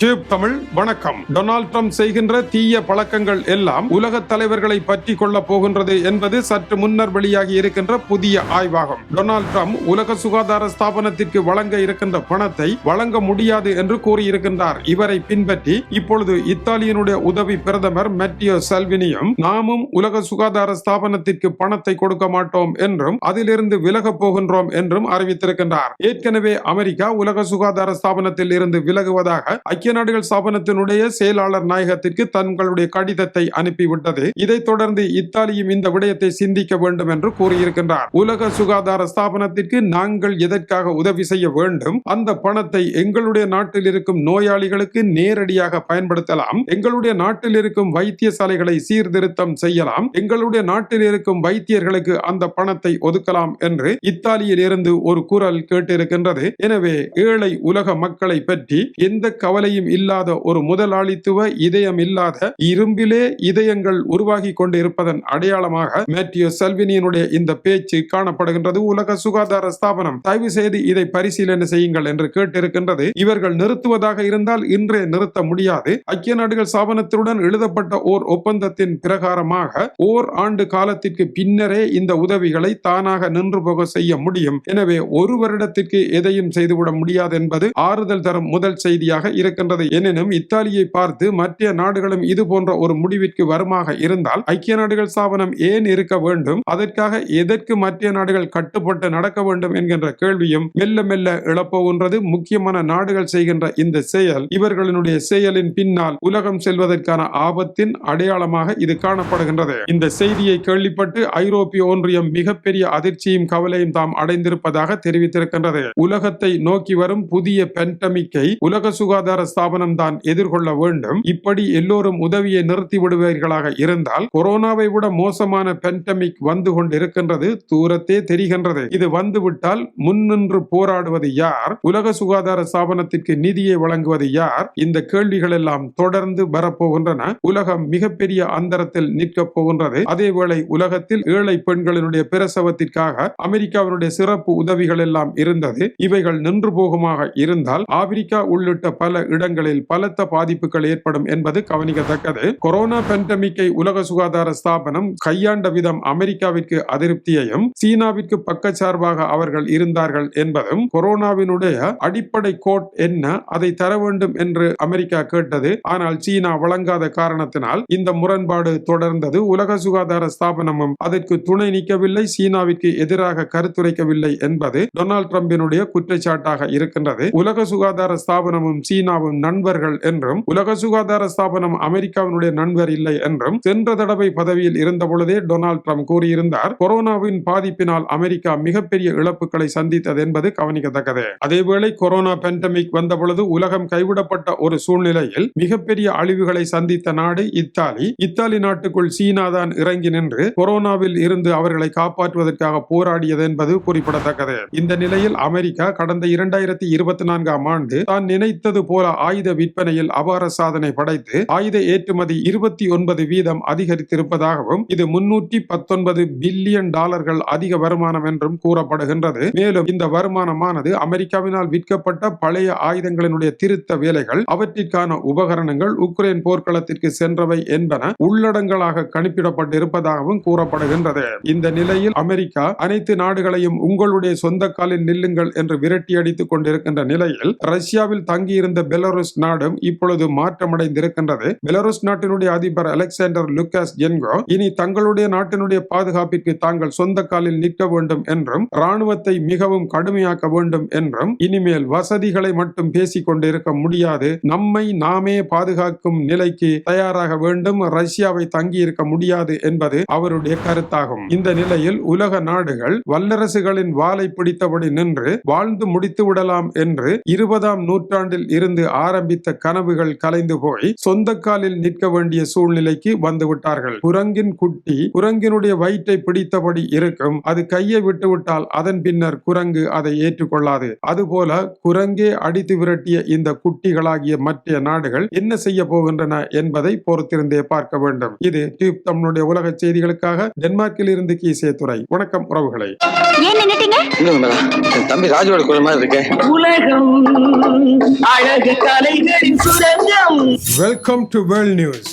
Tube Tamil வணக்கம். Donald Trump செய்கின்ற தீய பழக்கங்கள் எல்லாம் உலக தலைவர்களை பற்றி கொள்ள போகின்றது என்பது சற்று முன்னர் வெளியாகி இருக்கின்ற புதிய ஆய்வாகும். டொனால்ட் ட்ரம்ப் உலக சுகாதார ஸ்தாபனத்திற்கு வழங்க இருக்கின்ற பணத்தை வழங்க முடியாது என்று கூறியிருக்கின்றார். இவரை பின்பற்றி இப்பொழுது இத்தாலியனுடைய உதவி பிரதமர் மெட்டியோ செல்வினியும் நாமும் உலக சுகாதார ஸ்தாபனத்திற்கு பணத்தை கொடுக்க மாட்டோம் என்றும் அதிலிருந்து விலகப் போகின்றோம் என்றும் அறிவித்திருக்கின்றார். ஏற்கனவே அமெரிக்கா உலக சுகாதார ஸ்தாபனத்தில் இருந்து விலகுவதாக ஐக்கிய நாடுகள் ஸ்தாபனத்தினுடைய செயலாளர் நாயகத்திற்கு தங்களுடைய கடிதத்தை அனுப்பிவிட்டது. இதைத் தொடர்ந்து இத்தாலியும் இந்த விடயத்தை சிந்திக்க வேண்டும் என்று கூறியிருக்கின்றார். உலக சுகாதார ஸ்தாபனத்திற்கு நாங்கள் எதற்காக உதவி செய்ய வேண்டும்? அந்த பணத்தை எங்களுடைய நாட்டில் இருக்கும் நோயாளிகளுக்கு நேரடியாக பயன்படுத்தலாம். எங்களுடைய நாட்டில் இருக்கும் வைத்தியசாலைகளை சீர்திருத்தம் செய்யலாம். எங்களுடைய நாட்டில் இருக்கும் வைத்தியர்களுக்கு அந்த பணத்தை ஒதுக்கலாம் என்று இத்தாலியில் இருந்து ஒரு குரல் கேட்டிருக்கின்றது. எனவே ஏழை உலக மக்களை பற்றி எந்த கவலையும் இல்லாத ஒரு முதலாளித்துவ இதயம் இல்லாத இரும்பிலே இதயங்கள் உருவாகி கொண்டு இருப்பதன் அடையாளமாக மேட்டியோ செல்வினியினுடைய இந்த பேச்சு காணப்படுகின்றது. உலக சுகாதார ஸ்தாபனம். தயவு செய்து இதை பரிசீலனை செய்யுங்கள் என்று கேட்டிருக்கின்றது. இவர்கள் நிறுத்துவதாக இருந்தால் இன்றே நிறுத்த முடியாது. ஐக்கிய நாடுகள் ஸ்தாபனத்துடன் எழுதப்பட்ட ஓர் ஒப்பந்தத்தின் பிரகாரமாக ஓர் ஆண்டு காலத்திற்கு பின்னரே இந்த உதவிகளை தானாக நின்று போக செய்ய முடியும். எனவே ஒரு வருடத்திற்கு எதையும் செய்துவிட முடியாது என்பது ஆறுதல் தரும் முதல் செய்தியாக இருக்கின்றது. இருக்கின்றது. எனினும் இத்தாலியை பார்த்து மற்ற நாடுகளும் இது போன்ற ஒரு முடிவிற்கு வருமாக இருந்தால் ஐக்கிய நாடுகள் ஸ்தாபனம் ஏன் இருக்க வேண்டும்? அதற்காக எதற்கு மற்ற நாடுகள் கட்டுப்பட்டு நடக்க வேண்டும் என்கின்ற கேள்வியும் மெல்ல மெல்ல எழப்போகின்றது முக்கியமான நாடுகள் செய்கின்ற இந்த செயல் இவர்களினுடைய செயலின் பின்னால் உலகம் செல்வதற்கான ஆபத்தின் அடையாளமாக இது காணப்படுகின்றது. இந்த செய்தியை கேள்விப்பட்டு ஐரோப்பிய ஒன்றியம் மிகப்பெரிய அதிர்ச்சியும் கவலையும் தாம் அடைந்திருப்பதாக தெரிவித்திருக்கின்றது. உலகத்தை நோக்கி வரும் புதிய பென்டமிக்கை உலக சுகாதார ஸ்தாபனம் தான் எதிர்கொள்ள வேண்டும். இப்படி எல்லோரும் உதவியை நிறுத்தி விடுவீர்களாக இருந்தால் கொரோனாவை விட மோசமான பென்டமிக் வந்து கொண்டிருக்கின்றது தூரத்தே தெரிகின்றது. இது வந்துவிட்டால் முன்னின்று போராடுவது யார்? உலக சுகாதார ஸ்தாபனத்திற்கு நிதியை வழங்குவது யார்? இந்த கேள்விகள் எல்லாம் தொடர்ந்து வரப்போகின்றன. உலகம் மிகப்பெரிய அந்தரத்தில் நிற்கப் போகின்றது. அதேவேளை உலகத்தில் ஏழை பெண்களினுடைய பிரசவத்திற்காக அமெரிக்காவினுடைய சிறப்பு உதவிகள் எல்லாம் இருந்தது. இவைகள் நின்று போகுமாக இருந்தால் ஆப்பிரிக்கா உள்ளிட்ட பல இடங்களில் பலத்த பாதிப்புகள் ஏற்படும் என்பது கவனிக்கத்தக்கது. கொரோனா பெண்டமிக்கை உலக சுகாதார ஸ்தாபனம் கையாண்ட விதம் அமெரிக்காவிற்கு அதிருப்தியையும் சீனாவிற்கு பக்கச்சார்பாக அவர்கள் இருந்தார்கள் என்பதும் கொரோனாவினுடைய அடிப்படை கோட் என்ன அதை தர வேண்டும் என்று அமெரிக்கா கேட்டது. ஆனால் சீனா வழங்காத காரணத்தினால் இந்த முரண்பாடு தொடர்ந்தது. உலக சுகாதார ஸ்தாபனமும் அதற்கு துணை நிற்கவில்லை. சீனாவிற்கு எதிராக கருத்துரைக்கவில்லை என்பது டொனால்ட் ட்ரம்பினுடைய குற்றச்சாட்டாக இருக்கின்றது. உலக சுகாதார ஸ்தாபனமும் சீனாவும் நண்பர்கள் என்றும் உலக சுகாதார ஸ்தாபனம் அமெரிக்காவினுடைய நண்பர் இல்லை என்றும் சென்ற தடவை பதவியில் இருந்த பொழுதே டொனால்ட் ட்ரம்ப் கூறியிருந்தார். கொரோனாவின் பாதிப்பினால் அமெரிக்கா மிகப்பெரிய இழப்புகளை சந்தித்தது என்பது கவனிக்கத்தக்கது. அதேவேளை கொரோனா பெண்டமிக் வந்த பொழுது உலகம் கைவிடப்பட்ட ஒரு சூழ்நிலையில் மிகப்பெரிய அழிவுகளை சந்தித்த நாடு இத்தாலி. இத்தாலி நாட்டுக்குள் சீனா தான் இறங்கி நின்று கொரோனாவில் இருந்து அவர்களை காப்பாற்றுவதற்காக போராடியது என்பது குறிப்பிடத்தக்கது. இந்த நிலையில் அமெரிக்கா கடந்த இரண்டாயிரத்தி இருபத்தி நான்காம் ஆண்டு தான் நினைத்தது போல ஆயுத விற்பனையில் அபார சாதனை படைத்து ஆயுத ஏற்றுமதி இருபத்தி ஒன்பது வீதம் அதிகரித்திருப்பதாகவும் இது முன்னூற்றி பத்தொன்பது பில்லியன் டாலர்கள் அதிக வருமானம் என்றும் கூறப்படுகின்றது. மேலும் இந்த வருமானமானது அமெரிக்காவினால் விற்கப்பட்ட பழைய ஆயுதங்களினுடைய திருத்த வேலைகள் அவற்றிற்கான உபகரணங்கள் உக்ரைன் போர்க்களத்திற்கு சென்றவை என்பன உள்ளடங்களாக கணிப்பிடப்பட்டிருப்பதாகவும் கூறப்படுகின்றது. இந்த நிலையில் அமெரிக்கா அனைத்து நாடுகளையும் உங்களுடைய சொந்த காலில் நில்லுங்கள் என்று விரட்டி அடித்துக் கொண்டிருக்கின்ற நிலையில் ரஷ்யாவில் தங்கியிருந்த பெல பெலருஸ் நாடும் இப்பொழுது மாற்றமடைந்திருக்கின்றது. பெலருஸ் நாட்டினுடைய அதிபர் அலெக்சாண்டர் லுக்காஸ் ஜென்கோ இனி தங்களுடைய நாட்டினுடைய பாதுகாப்பிற்கு தாங்கள் சொந்த காலில் நிற்க வேண்டும் என்றும் ராணுவத்தை மிகவும் கடுமையாக்க வேண்டும் என்றும் இனிமேல் வசதிகளை மட்டும் பேசிக் கொண்டிருக்க முடியாது. நம்மை நாமே பாதுகாக்கும் நிலைக்கு தயாராக வேண்டும். ரஷ்யாவை தங்கியிருக்க முடியாது என்பது அவருடைய கருத்தாகும். இந்த நிலையில் உலக நாடுகள் வல்லரசுகளின் வாளை பிடித்தபடி நின்று வாழ்ந்து முடித்து விடலாம் என்று இருபதாம் நூற்றாண்டில் இருந்து ஆரம்பித்த கனவுகள் கலைந்து போய் சொந்த காலில் நிற்க வேண்டிய சூழ்நிலைக்கு வந்து விட்டார்கள் குரங்கின் குட்டி குரங்கினுடைய வயிற்றை பிடித்தபடி இருக்கும். அது கையை விட்டுவிட்டால் அதன் பின்னர் குரங்கு அதை ஏற்றுக்கொள்ளாது. அதுபோல குரங்கே அடித்து விரட்டிய இந்த குட்டிகளாகிய மற்ற நாடுகள் என்ன செய்ய போகின்றன என்பதை பொறுத்திருந்தே பார்க்க வேண்டும். இது டியூப் தமிழுடைய உலக செய்திகளுக்காக டென்மார்க்கில் இருந்து கீசே துறை வணக்கம் உறவுகளை. ஏன் நின்னுட்டீங்க? இல்ல மேடம்? என் தம்பி ராஜோட குரல் மாதிரி இருக்கேன் உலகம் அழகு. Welcome to world news